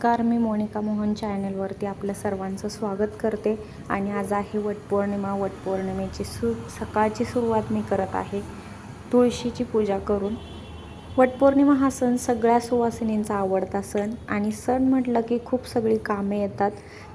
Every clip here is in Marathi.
नमस्कार मी मोनिका मोहन चॅनलवरती आपल्या सर्वांचं स्वागत करते आणि आज आहे वटपौर्णिमा. वटपौर्णिमेची सु सकाळची सुरुवात मी करत आहे. तुळशीची पूजा करून. वटपौर्णिमा हा सण सगळ्या सुवासिनींचा आवडता सण आणि सण म्हटलं की खूप सगळी कामे येतात.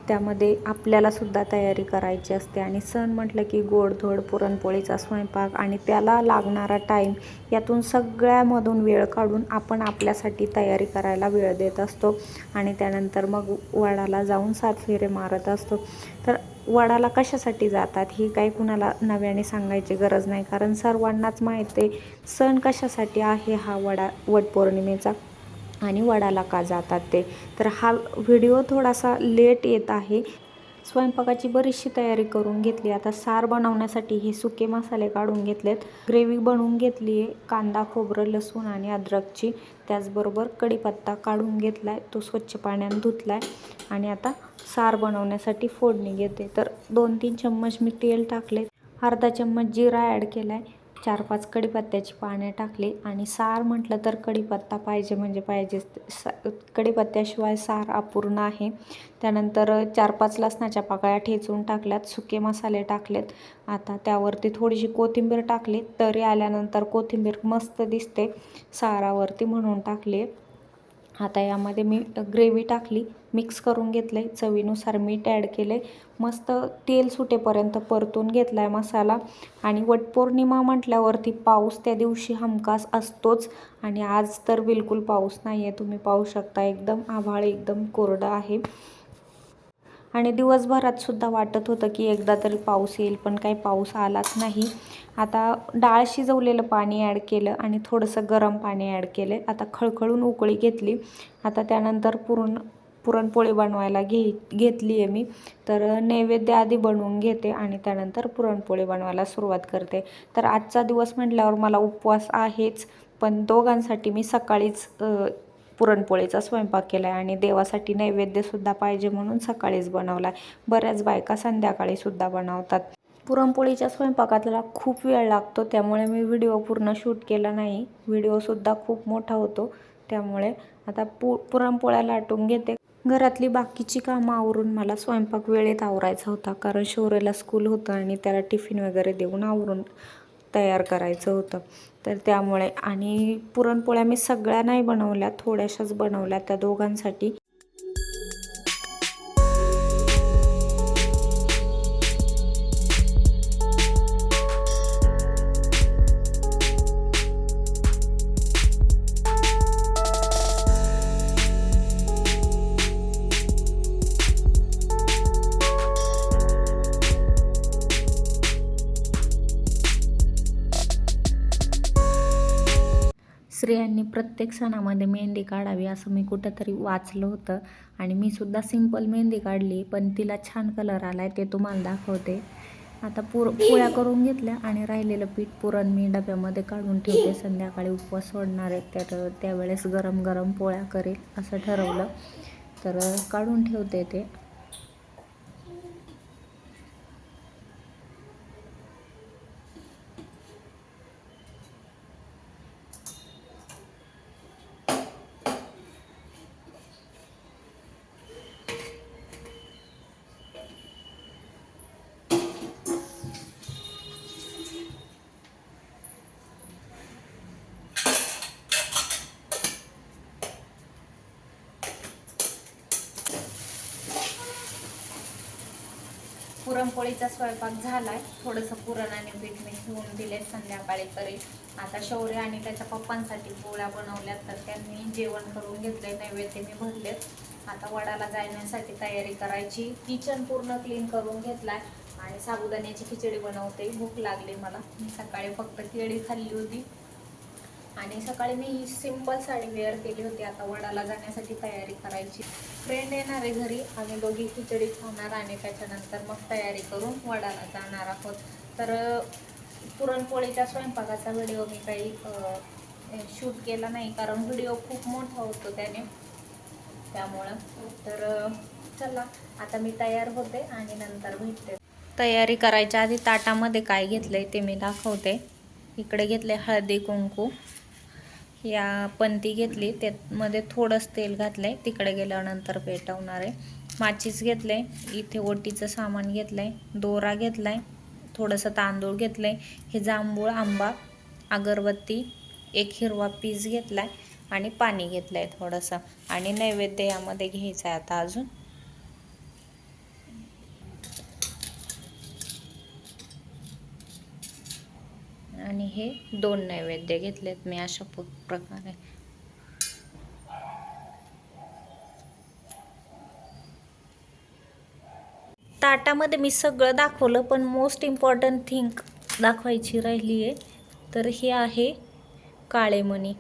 त्यामध्ये आपल्यालासुद्धा तयारी करायची असते. आणि सण म्हटलं की गोडधोड पुरणपोळीचा स्वयंपाक आणि त्याला लागणारा टाईम यातून सगळ्यामधून वेळ काढून आपण आपल्यासाठी तयारी करायला वेळ देत असतो. आणि त्यानंतर मग वडाला जाऊन सात फेरे मारत असतो. तर वडाला कशासाठी जातात ही काही कुणाला नव्याने सांगायची गरज नाही. कारण सर्वांनाच माहीत आहे सण कशासाठी आहे हा वडा वटपौर्णिमेचा? आणि वडाला का जातात ते. तर हा व्हिडिओ थोडासा लेट येत आहे. स्वयंपाकाची बरीचशी तयारी करून घेतली. आता सार बनवण्यासाठी हे सुके मसाले काढून घेतलेत. ग्रेव्ही बनवून घेतली आहे. कांदा खोबरं लसूण आणि अद्रकची. त्याचबरोबर कढीपत्ता काढून घेतला आहे तो स्वच्छ पाण्याने धुतला आहे आणि आता सार बनवण्यासाठी फोडणी घेते. तर दोन तीन चम्मच मी तेल टाकले अर्धा चम्मच जिरा ॲड केला आहे चार पाच कढीपत्त्याची पाने टाकली आणि सार म्हटलं तर कढीपत्ता पाहिजे म्हणजे पाहिजे. सा कढीपत्त्याशिवाय सार अपूर्ण आहे. त्यानंतर चार पाच लसणाच्या पाकळ्या ठेचून टाकल्यात सुके मसाले टाकलेत. आता त्यावरती थोडीशी कोथिंबीर टाकली तरी आल्यानंतर कोथिंबीर मस्त दिसते. सारावरती म्हणून टाकली. आता यामध्ये मी ग्रेव्ही टाकली. मिक्स करून घेतलं आहे चवीनुसार मीठ ॲड केलं आहे मस्त तेल सुटेपर्यंत परतून घेतला आहे मसाला. आणि वटपौर्णिमा म्हटल्यावरती पाऊस त्या दिवशी हमखास असतोच. आणि आज तर बिलकुल पाऊस नाही आहे तुम्ही पाहू शकता एकदम आभाळ एकदम कोरडं आहे. आणि दिवसभरात सुद्धा वाटत होतं की एकदा तरी पाऊस येईल पण काही पाऊस आलाच नाही. आता डाळ शिजवलेलं पाणी ॲड केलं आणि थोडंसं गरम पाणी ॲड केलं आता खळखळून उकळी घेतली. आता त्यानंतर पूर्ण पुरणपोळी बनवायला घे घेतली आहे मी. तर नैवेद्य आधी बनवून घेते आणि त्यानंतर पुरणपोळी बनवायला सुरुवात करते. तर आजचा दिवस म्हटल्यावर मला उपवास आहेच पण दोघांसाठी मी सकाळीच पुरणपोळीचा स्वयंपाक केला आहे आणि देवासाठी नैवेद्यसुद्धा पाहिजे म्हणून सकाळीच बनवला आहे बऱ्याच बायका संध्याकाळीसुद्धा बनवतात. पुरणपोळीच्या स्वयंपाकातला खूप वेळ लागतो त्यामुळे मी व्हिडिओ पूर्ण शूट केला नाही. व्हिडिओसुद्धा खूप मोठा होतो त्यामुळे आता पु पुरणपोळ्या लाटून घेते. घरातली बाकीची कामं आवरून मला स्वयंपाक वेळेत आवरायचा होता. कारण शौर्यला स्कूल होतं आणि त्याला टिफिन वगैरे देऊन आवरून तयार करायचं होतं. तर त्यामुळे आणि पुरणपोळ्या मी सगळ्या नाही बनवल्या थोड्याशाच बनवल्या त्या दोघांसाठी. स्त्रियांनी प्रत्येक सणामध्ये मेहंदी काढावी असं मी कुठंतरी वाचलं होतं. आणि मी सुद्धा सिंपल मेहंदी काढली पण तिला छान कलर आला आहे ते तुम्हाला दाखवते. आता पुर पोळ्या करून घेतल्या आणि राहिलेलं पीठ पुरण मी डब्यामध्ये काढून ठेवते. संध्याकाळी उपवास सोडणार आहे तर त्यावेळेस गरम गरम पोळ्या करेल असं ठरवलं. तर काढून ठेवते ते. पुरणपोळीचा स्वयंपाक झालाय. थोडंसं पुरण आणि पीठ मी ठेवून दिले संध्याकाळी तरी. आता शौर्य आणि त्याच्या पप्पांसाठी पोळ्या बनवल्यात तर त्यांनी जेवण करून घेतले नैवेद्य मी भरलेत. आता वडाला जाण्यासाठी तयारी करायची. किचन पूर्ण क्लीन करून घेतलाय आणि साबुदाण्याची खिचडी बनवते. भूक लागली मला. मी सकाळी फक्त केळी खाल्ली होती. आणि सकाळी मी सिंपल साडी वेअर केली होती. आता वडाला जाण्यासाठी तयारी करायची. फ्रेंड येणार आहे घरी. आम्ही दोघी खिचडी खाणार आणि त्याच्यानंतर मग तयारी करून वडाला जाणार आहोत. तर पुरणपोळीच्या स्वयंपाकाचा व्हिडिओ मी काही शूट केला नाही कारण व्हिडिओ खूप मोठा होतो त्याने. त्यामुळं. तर चला. आता मी तयार होते आणि नंतर भेटते. तयारी करायच्या आधी ताटामध्ये काय घेतलंय ते मी दाखवते. इकडे घेतले हळदी कुंकू. या पंती घेतली. त्यामध्ये थोडंच तेल घातलं आहे तिकडे गेल्यानंतर पेटवणार आहे. माचीस घेतलं आहे इथे ओटीचं सामान घेतलं आहे दोरा घेतला आहे थोडंसं तांदूळ घेतलं आहे हे जांभूळ आंबा अगरबत्ती एक हिरवा पीस घेतला आहे आणि पाणी घेतलं आहे थोडंसं. आणि नैवेद्य यामध्ये घ्यायचं आहे आता अजून. आणि हे दोन नैवेद्य घेतलेत मी अशा प्रकारे. ताटामध्ये मी सगळं दाखवलं पण मोस्ट इम्पॉर्टंट थिंग दाखवायची राहिली आहे. तर हे आहे काळेमणी.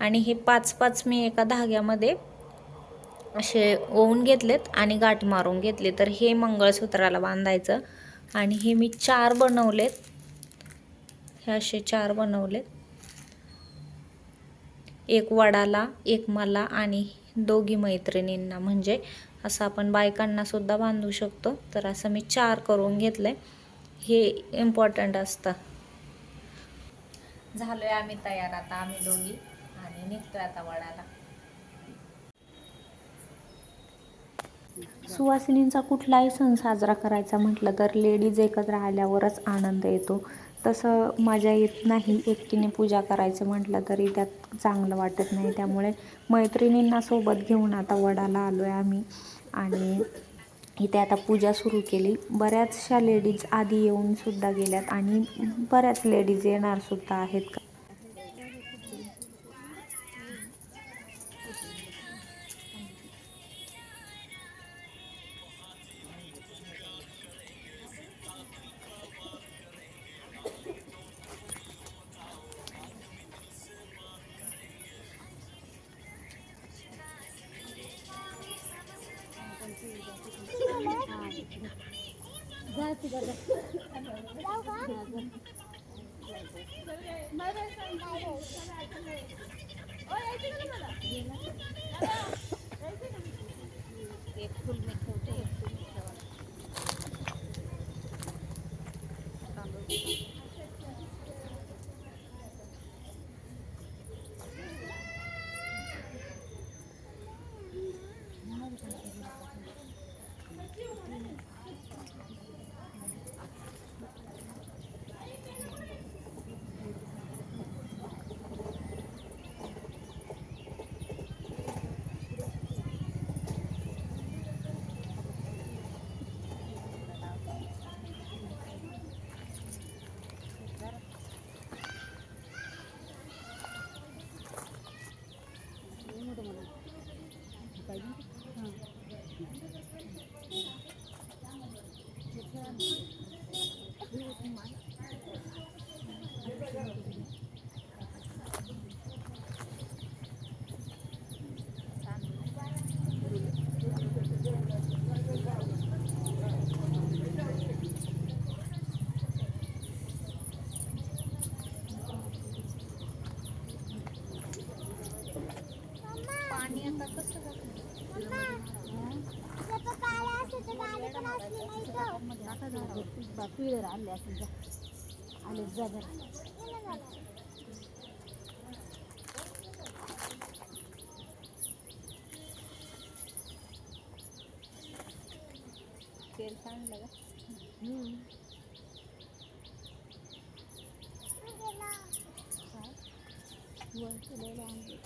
आणि हे पाच पाच मी एका धाग्यामध्ये असे ओवून घेतलेत आणि गाठ मारून घेतले. तर हे मंगळसूत्राला बांधायचं. आणि हे मी चार बनवलेत. हे असे चार बनवलेत. एक वडाला एक मला आणि दोघी मैत्रिणींना. म्हणजे असं आपण बायकांना सुद्धा बांधू शकतो. तर असं मी चार करून घेतलंय. हे इम्पॉर्टंट असतं. झालोय आम्ही तयार. आता आम्ही दोघी आणि निघतोय आता वडाला. सुवासिनींचा कुठलाही सण साजरा करायचा म्हटलं तर लेडीज एकत्र आल्यावरच आनंद येतो. तसं मजा येत नाही एकटीने पूजा करायचं म्हटलं तरी त्यात चांगलं वाटत नाही. त्यामुळे मैत्रिणींना सोबत घेऊन आता वडाला आलो आहे आम्ही. आणि इथे आता पूजा सुरू केली. बऱ्याचशा लेडीज आधी येऊन सुद्धा गेल्यात आणि बऱ्याच लेडीज येणार सुद्धा आहेत का? đâu có mới bên sân bay पिळर आले असेल जा आले जा जरा तेल सांडलं का हम्म. वर केलेलं आहे.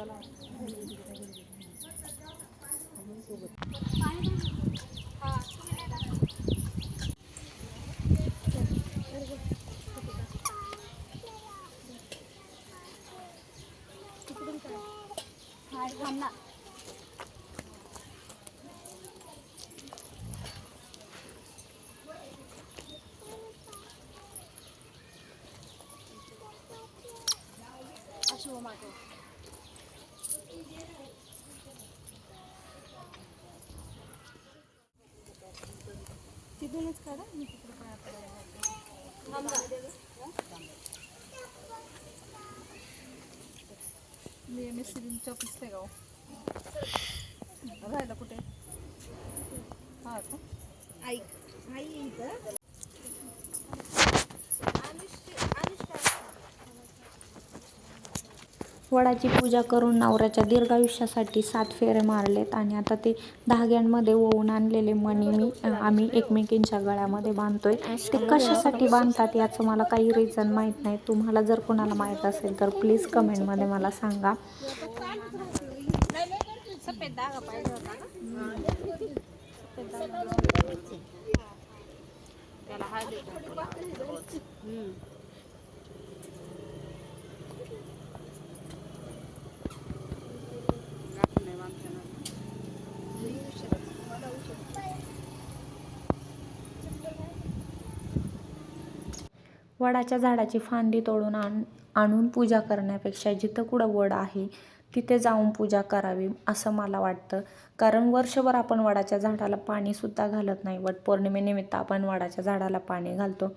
हा, थांब ना. अशी हो मागं. तिथूनच काढा मी तिकडे पाया पडायला लागले. मी एम एस सी चौकीस गाव राहायला कुठे हा का वडाची पूजा करून नवऱ्याच्या दीर्घायुष्यासाठी सात फेरे मारलेत आणि आता ते धाग्यांमध्ये ओवून आणलेले मणी मी आम्ही एकमेकींच्या गळ्यामध्ये बांधतोय. ते कशासाठी बांधतात याचं मला काही रिझन माहीत नाही. तुम्हाला जर कोणाला माहीत असेल तर प्लीज कमेंटमध्ये मला सांगा. वडाच्या झाडाची फांदी तोडून आण आणून पूजा करण्यापेक्षा जिथं कुठं वड आहे तिथे जाऊन पूजा करावी असं मला वाटतं. कारण वर्षभर आपण वडाच्या झाडाला पाणीसुद्धा घालत नाही. वटपौर्णिमेनिमित्त आपण वडाच्या झाडाला पाणी घालतो.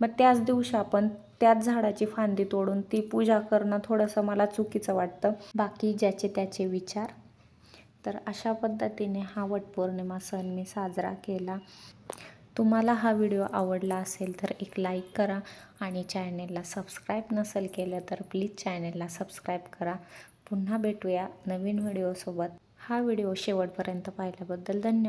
मग त्याच दिवशी आपण त्याच झाडाची फांदी तोडून ती पूजा करणं थोडंसं मला चुकीचं वाटतं. बाकी ज्याचे त्याचे विचार. तर अशा पद्धतीने हा वटपौर्णिमा सण मी साजरा केला. तुम्हाला हा व्हिडिओ आवडला असेल तर एक लाईक करा आणि चॅनेलला सबस्क्राईब नसेल केलं तर प्लीज चॅनेलला सबस्क्राईब करा. पुन्हा भेटूया नवीन व्हिडिओसोबत. हा व्हिडिओ शेवटपर्यंत पाहिल्याबद्दल धन्यवाद.